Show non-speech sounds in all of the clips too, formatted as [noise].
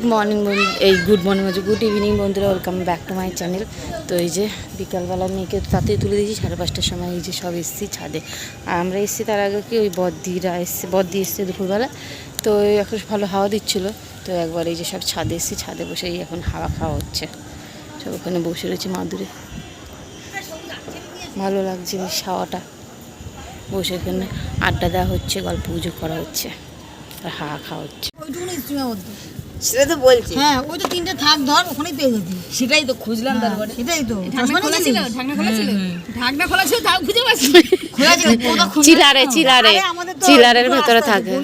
Good morning এই good morning হচ্ছে good evening বন্ধুরা welcome back to my channel তো এই যে বিকালবেলা মেয়েকে তাতে তুলে দিয়েছি, সাড়ে পাঁচটার সময় এই যে সব এসেছি ছাদে। আর আমরা এসেছি তার আগে কি ওই বদ্দিরা এসছে, বদ্দি এসছে দুপুরবেলা। তো এখন ভালো হাওয়া দিচ্ছিল। তো একবার এই যে সব ছাদে এসেছি, ছাদে বসে এখন হাওয়া খাওয়া হচ্ছে। সব ওখানে বসে রয়েছে মাদুরে। ভালো লাগছে বেশ হাওয়াটা। বসে এখানে আড্ডা দেওয়া হচ্ছে, গল্প পুজো করা হচ্ছে, আর হাওয়া খাওয়া হচ্ছে। সেটা তো বলছি। হ্যাঁ ওই তো তিনটে থাক ধর ওখানেই পেয়ে যেতি। সেটাই তো খুঁজলাম তারপরে। সেটাই তো। ঢাকনা খোলা ছিল ঢাকনা খোলা ছিল। ঢাকনা খোলা ছিল তাও খুঁজে পাচ্ছি খোলা ছিল ওটা চিলারে চিলারে চিলারের ভেতরে থাকে।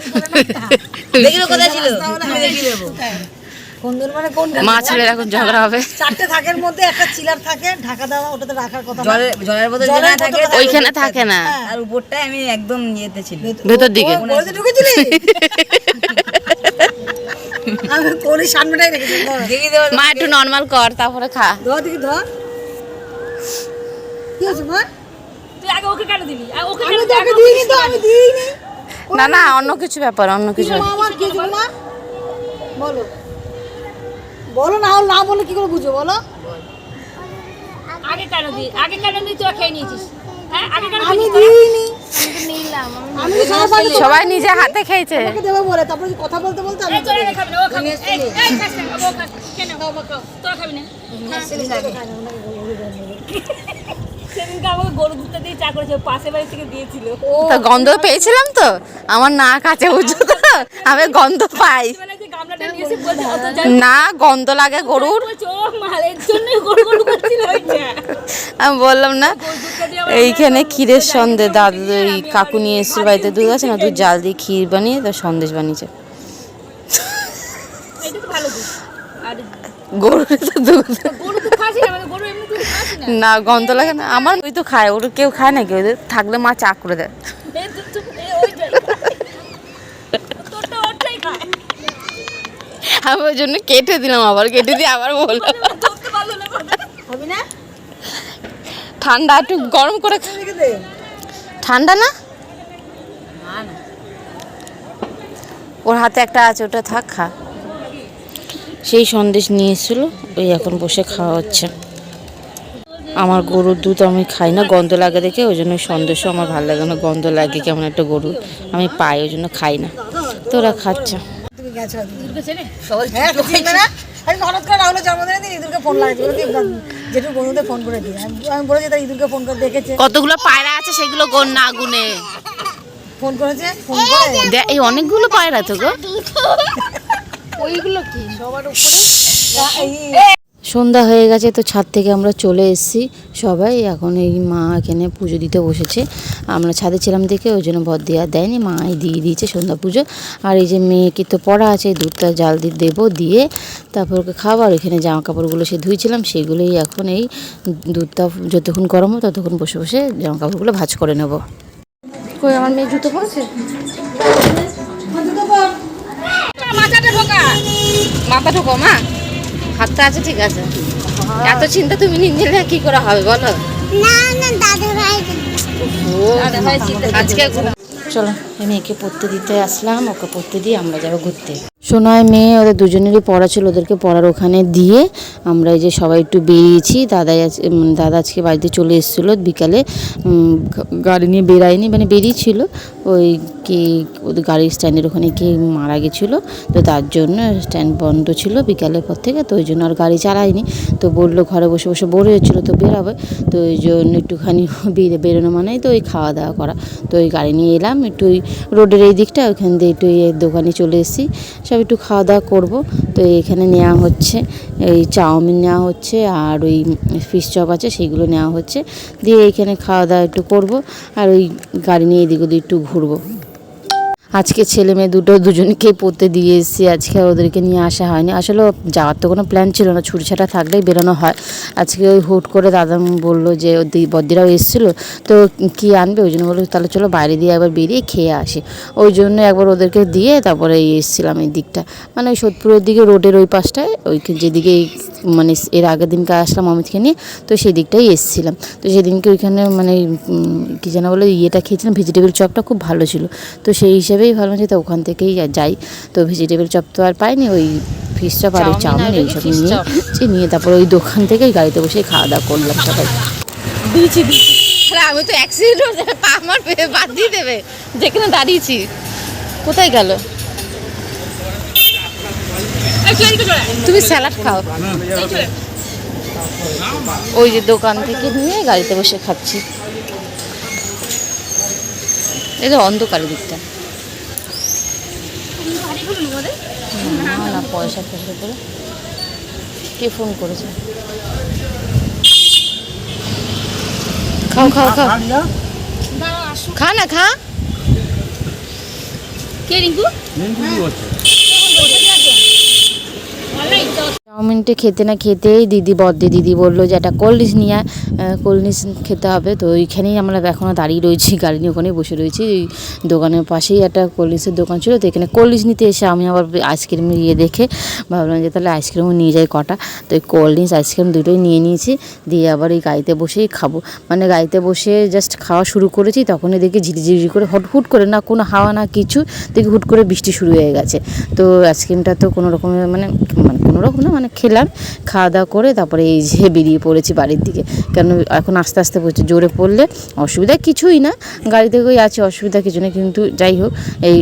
[laughs] দেখল কোথায় ছিল। কোন মানে কোন মা ছেলের এখন ঝগড়া হবে। [laughs] চারটে থাকের মধ্যে একটা চিলার থাকে ঢাকা দেওয়া ওটাতে রাখার কথা না। জলের জলের বোতল থাকে ওইখানে থাকে না। আর উপরটায় আমি একদম ইয়েতে ছিল ভেতর দিকে। ঢুকেছিলি? [laughs] [laughs] কোনি সামনেটাই রেখেছি ধর দেবো মা একটু নর্মাল কর তারপরে খা। ধর দেখি ধর। কি হয়েছে মা? তুই আগে ওকে কেন দিবি? ওকে আমি কেন দিবি? ওকে দিইনি তো আমি দিইনি। না না অন্য কিছু ব্যাপার অন্য কিছু। মা আমার কি মা? বলো। বলো না না বলে কি করে বুঝো বলো? আগে কেন দিই আগে কেন দিই তুই খেয়ে নিয়েছিস? আমি দিইনি। আমি সবার সবাই নিজে হাতে খেয়েছে। দেবো বলে তারপরে কথা বলতে বলতে আমি এই তোরা না, ও খাবি। এই, এই, খাস না, ও খাস। কেন? তোরা খাবি না? সেদিনকে আমাকে গরু দুধটা দিয়ে চা করেছে পাশে বাড়ি থেকে দিয়েছিল। তো গন্ধ পেয়েছিলাম তো? আমার না কাছে বুঝছ তো? আমি গন্ধ পাই। এসে না গন্ধ লাগে গরুর। আমি বললাম না এইখানে ক্ষীরের সন্দেশ দাদু কাকু নিয়ে এসেছিল বাড়িতে দুধ আছে না দুধ জাল দিয়ে ক্ষীর বানিয়ে তো সন্দেশ বানিয়েছে। গরুর তো দুধ। না, মানে না। না গন্ধ লাগে না আমার ওই তো খায় ওর কেউ খায় নাকি ওদের থাকলে মা চা করে দেয় এই দুধ তো- এই ওইটাই। তোরটা ওরটাই খায়। আমি ওই জন্য কেটে দিলাম আবার কেটে দিয়ে আবার বললাম। না? ঠান্ডা একটু গরম করে ঠান্ডা না? ওর হাতে একটা আছে ওটা থাক খা। সেই সন্দেশ নিয়ে এসেছিল ওই এখন বসে খাওয়া হচ্ছে। আমার গরুর দুধ আমি খাই না গন্ধ লাগে দেখে ওই জন্য সন্দেশও আমার ভালো লাগে না গন্ধ লাগে কেমন একটা গরু আমি পাই ওই জন্য খাই না। তো ওরা খাচ্ছে। সবাই হ্যাঁ আমি হঠাৎ করে রাহুলের জন্মদিনে দিন ইঁদুরকে ফোন লাগাচ্ছি কি যেটু বন্ধুদের ফোন করে দিই আমি বলেছি তাই ইঁদুরকে ফোন করে দেখেছে। কতগুলো পায়রা আছে সেগুলো গোন না গুনে। ফোন করেছে? ফোন করে? দে- এই অনেকগুলো পায়রা তো গো। এই সন্ধ্যা হয়ে গেছে তো ছাদ থেকে আমরা চলে এসেছি সবাই। এখন এই মা এখানে পুজো দিতে বসেছে। আমরা ছাদে ছিলাম দেখে ওই জন্য ভর দেওয়া দেয়নি মাই দিয়ে দিয়েছে সন্ধ্যা পুজো। আর এই যে মেয়েকে তো পড়া আছে দুধটা জাল দিয়ে দেবো দিয়ে তারপর ওকে খাবার ওইখানে জামা কাপড়গুলো সে ধুইছিলাম সেগুলোই এখন এই দুধটা যতক্ষণ গরম হবে ততক্ষণ বসে বসে জামা কাপড়গুলো ভাজ করে নেব। কই আমার মেয়ে জুতো পড়েছে মাথাটা ঢোকা। মাথা ঢোকো মা। হাতটা আছে ঠিক আছে? এত চিন্তা তুমি নিলে কি করে হবে বলো? ও আজকে চলো। মেয়েকে পড়তে দিতে আসলাম, ওকে পড়তে দিয়ে আমরা যাব ঘুরতে। সোনায় মেয়ে, ওদের দুজনেরই পড়া ছিল, ওদেরকে পড়ার ওখানে দিয়ে আমরা এই যে সবাই একটু বেরিয়েছি, দাদাই আজ দাদা আজকে বাড়িতে চলে এসেছিল বিকালে গাড়ি নিয়ে বেরায়নি মানে বেরিয়েছিল, ওই কে, ওদের গাড়ির স্ট্যান্ডের ওখানে কে মারা গেছিল, তো তার জন্য স্ট্যান্ড বন্ধ ছিল বিকালের পর থেকে, তো ওই জন্য আর গাড়ি চালায়নি, তো বলল ঘরে বসে বসে বোর হয়েছিলো, তো বেরাবে, তো ওই জন্য একটুখানি [laughs] বের- বেরোনো মানেই তো ওই খাওয়া দাওয়া করা, তো ওই গাড়ি নিয়ে এলাম, একটু ওই রোডের এই দিকটা, ওইখান দিয়ে একটু এই দোকানে চলে এসেছি। সব একটু খাওয়া দাওয়া করব। তো এখানে নেওয়া হচ্ছে, এই চাউমিন নেওয়া হচ্ছে আর ওই ফিশ চপ আছে সেইগুলো নেওয়া হচ্ছে। দিয়ে এখানে খাওয়া দাওয়া একটু করব আর ওই গাড়ি নিয়ে এদিক ওদিক একটু ঘুরবো। আজকে ছেলে মেয়ে দুটো দুজনকেই পড়তে দিয়ে এসেছি। আজকে ওদেরকে নিয়ে আসা হয়নি। আসলে যাওয়ার তো কোনো প্ল্যান ছিল না। ছুটিছাটা থাকলেই বেরোনো হয়। আজকে ওই হুট করে দাদা বলল যে বদ্দিরাও এসেছিল। তো কি আনবে? ওই জন্য বলল, তাহলে চলো বাইরে দিয়ে একবার বেরিয়ে খেয়ে আসি। ওই জন্য একবার ওদেরকে দিয়ে তারপরে এসেছিলাম এই দিকটা। মানে ওই সোদপুরের দিকে রোডের ওই পাশটায়, ওই যেদিকে মানে এর আগের দিনকে আসলাম অমিতকে নিয়ে তো সেই দিকটাই এসেছিলাম। তো সেদিনকে ওইখানে মানে কী যেন বলে ইয়েটা খেয়েছিলাম ভেজিটেবল চপটা খুব ভালো ছিল। তো সেই হিসেবেই ভাবলাম যে তো ওখান থেকেই যাই। তো ভেজিটেবল চপ তো আর পাইনি ওই ফিশ চপ আর এই চাউমিন এইসব নিয়ে নিয়ে তারপর ওই দোকান থেকেই গাড়িতে বসে খাওয়া দাওয়া করলাম সবাই। দিয়েছি আমি তো অ্যাক্সিডেন্ট হয়ে যাবে পা আমার বাদ দিয়ে দেবে। যেখানে দাঁড়িয়েছি কোথায় গেল? তুমি স্যালাড খাও। ওই যে দোকান থেকে নিয়ে গাড়িতে বসে খাচ্ছি। এই তো অন্ধকার দিকটা। না না পয়সা ফেসে করে কে ফোন করেছে? খাও খাও খাও। খা না খা। কে রিঙ্কু? Reyes. চাউমিনটা খেতে না খেতেই দিদি বদ্দি দিদি বলল যে, একটা কোল্ড ড্রিঙ্কস নিয়ে কোল্ড ড্রিঙ্কস খেতে হবে। তো ওইখানেই আমরা এখনও দাঁড়িয়ে রয়েছি, গাড়ি নিয়ে ওখানেই বসে রয়েছি। ওই দোকানের পাশেই একটা কোল্ড ড্রিঙ্কসের দোকান ছিল, তো এখানে কোল্ড নিতে এসে আমি আবার আইসক্রিম ইয়ে দেখে ভাবলাম যে, তাহলে আইসক্রিমও নিয়ে যাই কটা। তো এই কোল্ড ড্রিঙ্কস আইসক্রিম দুটোই নিয়ে নিয়েছি, দিয়ে আবার এই গাড়িতে বসেই খাব। মানে গাড়িতে বসে জাস্ট খাওয়া শুরু করেছি, তখনই দেখি ঝিরিঝিরি করে হট, হুট করে না, কোনো হাওয়া না কিছু, দেখি হুট করে বৃষ্টি শুরু হয়ে গেছে। তো আইসক্রিমটা তো কোনো রকমের মানে মানে কোনো রকম না মানে খেলাম, খাওয়া দাওয়া করে তারপরে এই যে বেরিয়ে পড়েছি বাড়ির দিকে। কেন এখন আস্তে আস্তে পড়ছে জোরে পড়লে অসুবিধা কিছুই না। গাড়ি থেকেই আছে, অসুবিধা কিছু না কিন্তু যাই হোক, এই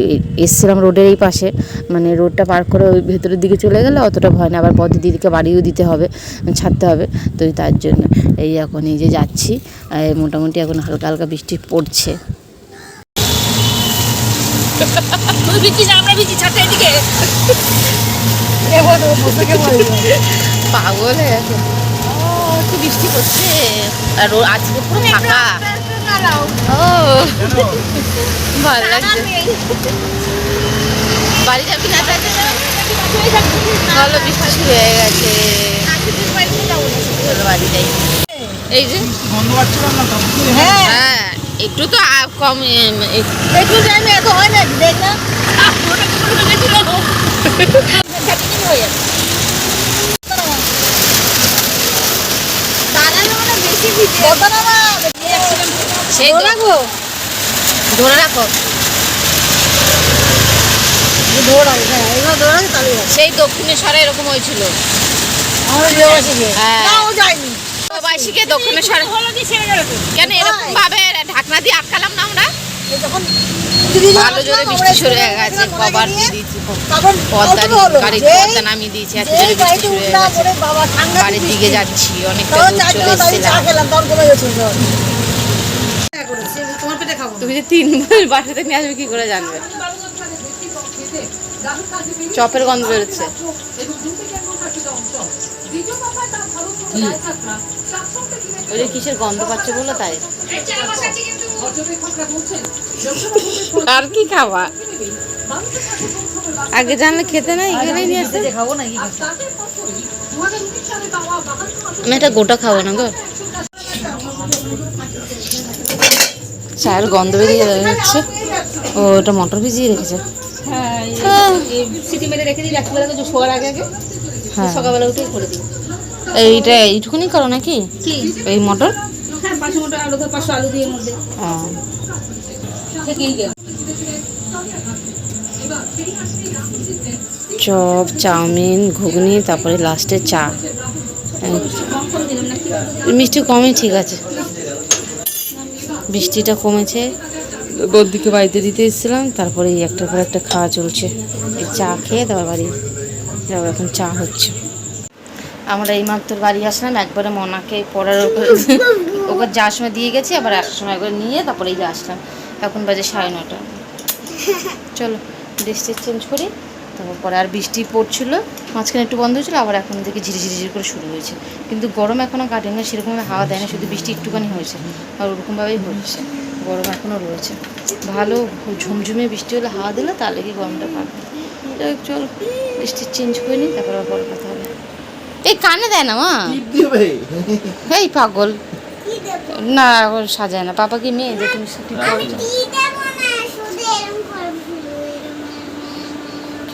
এসছিলাম রোডের এই পাশে। মানে রোডটা পার করে ওই ভেতরের দিকে চলে গেলে অতটা ভয় না, আবার পথ দিদিকে বাড়িও দিতে হবে, ছাড়তে হবে। তো তার জন্য এই এখন এই যে যাচ্ছি মোটামুটি এখন হালকা হালকা বৃষ্টি পড়ছে। [laughs] আমরা বিচি ছাড়তে এদিকে। পাগল হয়ে গেছে। বৃষ্টি পড়ছে। আর ও আজকে পুরো ফাঁকা। ও। ভালো লাগছে। বাড়ি যাবি না তাহলে? ভালো বৃষ্টি হয়ে গেছে। বাড়ি যাই। এই যে? হ্যাঁ। হ্যাঁ একটু তো কম একটু টাইমে এত হয় না দেখ না কথা না মা সেই তো- রাখো ধরে রাখো। দৌড়াবো হ্যাঁ। সেই দক্ষিণেশ্বরে এরকম হয়েছিল। বিয়েবাসীকে হ্যাঁ। দক্ষিণেশ্বরে কেন এরকম ভাবে ঢাকনা দিয়ে আটকালাম না আমরা? ভালো জোরে বৃষ্টি শুরু হয়ে গেছে কবার দিয়ে দিয়েছি পদ্মা পদ্মা নামিয়ে দিয়েছি এত জোরে বৃষ্টি শুরু হয়ে গেছে। ওরে বাবা, সাংঘাতিক বাড়ির দিকে যাচ্ছি অনেকটা দূর চলে এসেছিলাম খেলাম, তখন কমে গেছিল জল। তোমার পেটে খাব তুমি যে তিন মাস বাসাতে নিয়ে আসবে কি করে জানবে? চপের গন্ধ বেরোচ্ছে। ওই যে কিসের গন্ধ পাচ্ছে বলো তাই? আর কি খাওয়া? আগে জানলে খেতে না এখানেই নিয়ে আসতে? খাব নাকি? আমি এটা গোটা খাব না গো। চায়ের গন্ধ বেরিয়ে যাচ্ছে। ও এটা মটর ভিজিয়ে রেখেছে। হ্যাঁ হ্যাঁ। উঠেই এইটা এইটুকুনি করো নাকি? এই মটর? হ্যাঁ চপ চাউমিন ঘুগনি তারপরে লাস্টে চা। মিষ্টি কমই ঠিক আছে। বৃষ্টিটা কমেছে। বদ্দিকে বাড়িতে দিতে এসেছিলাম, তারপরে এই একটার পর একটা খাওয়া চলছে। এই চা খেয়ে তারপর বাড়ি এখন চা হচ্ছে। আমরা এইমাত্র বাড়ি আসলাম, একবারে মনাকে পড়ার ওপর ওকে যাওয়ার সময় দিয়ে গেছি, আবার এক সময় করে নিয়ে তারপরে এই আসলাম। এখন বাজে সাড়ে নটা চলো ড্রেস চেঞ্জ করি। তারপর পরে আর বৃষ্টি পড়ছিল মাঝখানে একটু বন্ধ হয়েছিল আবার এখন থেকে ঝিরিঝিরি ঝিরি করে শুরু হয়েছে। কিন্তু গরম এখনও কাটেনি না সেরকমভাবে হাওয়া দেয় না শুধু বৃষ্টি একটুখানি হয়েছে আর ওরকমভাবেই হচ্ছে। গরম এখনও রয়েছে। ভালো ঝুমঝুমে বৃষ্টি হলে হাওয়া দিলে তাহলে কি গরমটা কাটবে। চল বৃষ্টি চেঞ্জ করে নিই তারপর আবার পরে কথা হবে। এই কানে দেয় না মা? এই পাগল। না এখন সাজায় না। পাপা কি মেয়ে যে তুমি ঠিক করেছ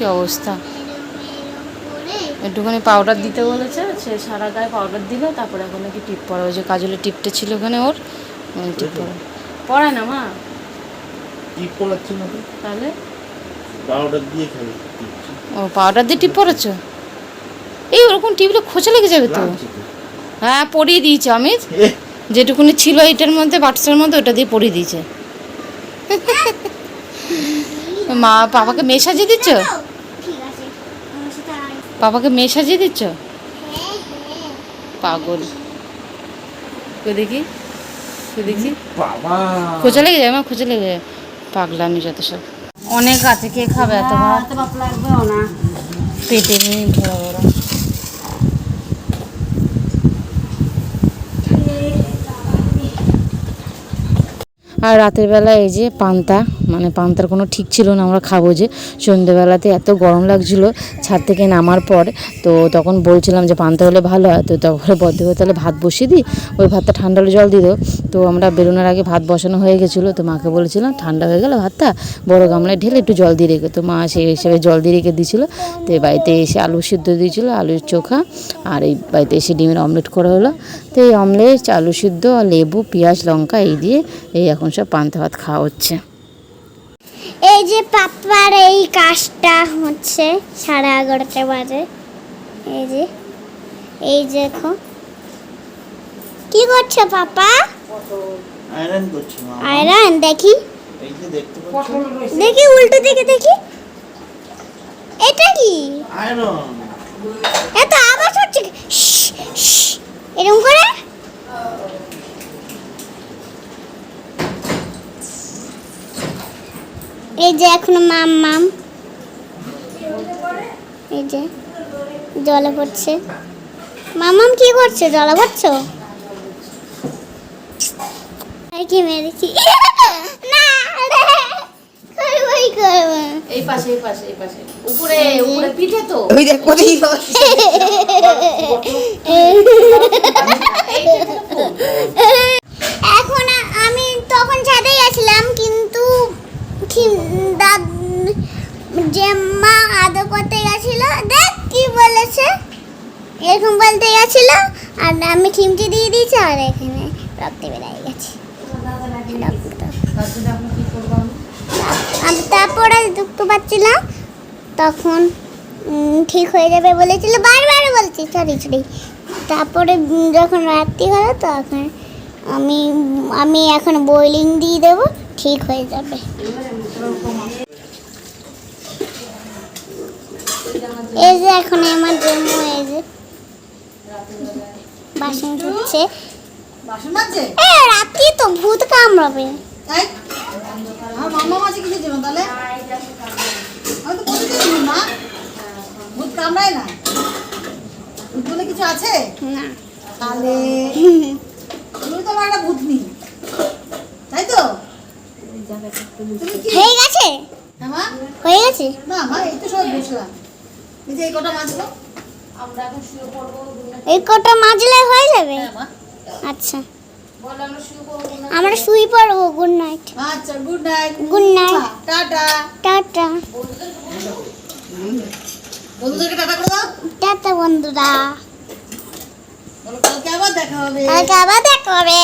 কি অবস্থা? একটুখানি পাউডার দিতে বলেছে সে সারা গায়ে পাউডার দিল তারপরে এখন নাকি টিপ পরা ওই যে কাজলের টিপটা ছিল ওখানে ওর টিপ পরা। পড়ায় না মা? কি পড়াচ্ছে না তাহলে? পাউডার দিয়ে খালি ও পাউডার দিয়ে টিপ পরেছো এই ওরকম টিভিটা খোঁচা লেগে যাবে তো। হ্যাঁ পরিয়ে দিয়েছে অমিত। যেটুকুনি ছিল এটার মধ্যে বাক্সের মধ্যে ওটা দিয়ে পরিয়ে দিয়েছে। [laughs] মা বাবাকে সাজিয়ে দিচ্ছ? বাবাকে মেয়ে সাজিয়ে দিচ্ছ? পাগল। কই দেখি? কই দেখি? বাবা। খোঁচা লেগে যায় আমার খোঁচা লেগে যায়। পাগলামি যত সব। অনেক আছে কে খাবে এত ভাত? পেটে নিয়ে ঘোরা বড়। আর রাতের বেলা এই যে পান্তা মানে পান্তার কোনো ঠিক ছিল না, আমরা খাব যে। সন্ধেবেলাতে এত গরম লাগছিল ছাদ থেকে নামার পর, তো তখন বলছিলাম যে পান্তা হলে ভালো হয়, তো তখন বদ্ধ তাহলে ভাত বসিয়ে দিই। ওই ভাতটা ঠান্ডা জল দেবো তো আমরা বেরোনোর আগে ভাত বসানো হয়ে গেছিল, তো মাকে বলেছিলাম, ঠান্ডা হয়ে গেলে ভাতটা, বড় গামলায় ঢেলে একটু জল দিয়ে রেখে তো মা সেই হিসেবে জল দিয়ে রেখে দিয়েছিলো। তো এই বাড়িতে এসে আলু সিদ্ধ দিয়েছিলো, আলুর চোখা, আর এই বাড়িতে এসে ডিমের অমলেট করা হলো। তো এই অমলেট, আলু সিদ্ধ, লেবু, পেঁয়াজ, লঙ্কা, এই দিয়ে, এই এখন সব পান্তা ভাত খাওয়া হচ্ছে। এই যে পাপার এই কাজটা হচ্ছে সাড়ে এগারোটা বাজে। এই যে এই যে দেখো। কি করছ পাপা আয়রন করছি মা। আয়রন দেখি। এই যে দেখতে পাচ্ছ? দেখি উল্টো দিকে দেখি। এটা কি? আয়রন। এত আওয়াজ হচ্ছে এরকম করে? এই যে এখন মাম মাম এই যে জলে পড়ছে মামাম কি করছে জলে পড়ছো এই কি মেরেছি না রে, এই পাশে এই পাশে এই পাশে উপরে উপরে পিঠে তো ওই দেখ কোথায় এখন আমি তখন ছাদে গেছিলাম কিন্তু ঠিক- দাদ- যে মা আদর করতে গেছিল। দেখ কি বলেছে। এরকম বলতে গেছিল। আর আমি খিমচি দিয়ে দিয়েছি, আর এখানে রক্ত বেরিয়ে গেছে। আমি তারপরে দেখতে পাচ্ছিলাম। তখন ঠিক হয়ে যাবে বলেছিল। বারবার বলছি সরি সরি তারপরে যখন রাত্রি হলো, তখন আমি আমি এখন বয়লিং দিয়ে দেবো। ঠিক হয়ে যাবে। এই যে এখন আমার জন্য এই যে। বাসন ধুচ্ছে। বাসন মাজছে? এ রাত্রি তো ভূত কামড়াবে। তাই আমার মামা মাঝে কিছু ছিল তাহলে? আমি তো বলছি মা ভূত কামড়ায় না। ভূত বলে কিছু আছে? না। তাহলে তুমি তো একটা ভূতনি। তাই তো? হয়ে গেছে? হ্যাঁ হয়ে গেছে? না মা এই তো সব বুঝলাম এই যে এই কটা মাছবো এই কটা মাজলে হয়ে যাবে? হ্যাঁ আচ্ছা। আমরা শুই পড়ব গুড নাইট আচ্ছা good night good night tata. Tata. বন্ধুদেরকে টাটা করে দাও। টাটা বন্ধুরা। কালকে আবার দেখা হবে। কালকে আবার দেখা হবে।